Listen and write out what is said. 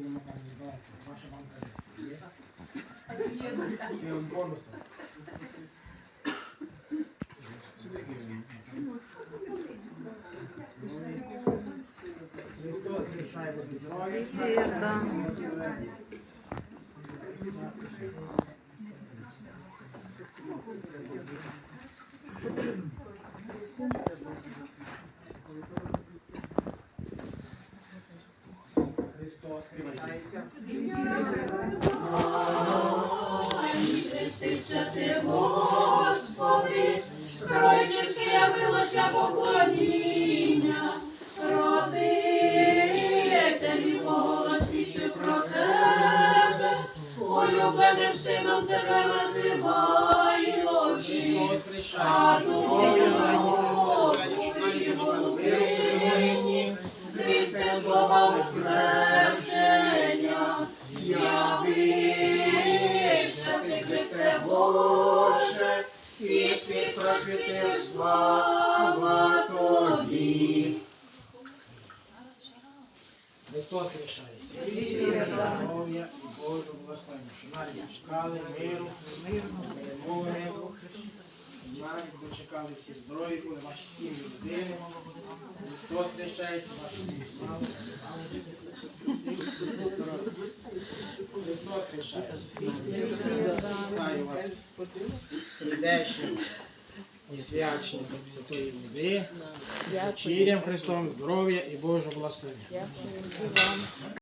те. банка і Богу Твердження, явився ти, Христе Боже, і світ просвітив слава Тобі. Христос хрещається. Хреститься ти, Господи, Тройчиське явилося поклоніння, родителі поголосвічу про тебе, улюбленим сином тебе називаючи. Боже, і світ просвітив слава Тобі. Христос хрещається. Здоров'я і Божого благословення. Що навіть чекали миру, перемоги. Навіть дочекали всі здорові, були ваші сім'ї родини. Христос хрещається, ваші Вітаю вас прийдешнім і свяченням Святої води. Чирям Христом здоров'я і Божого благословення.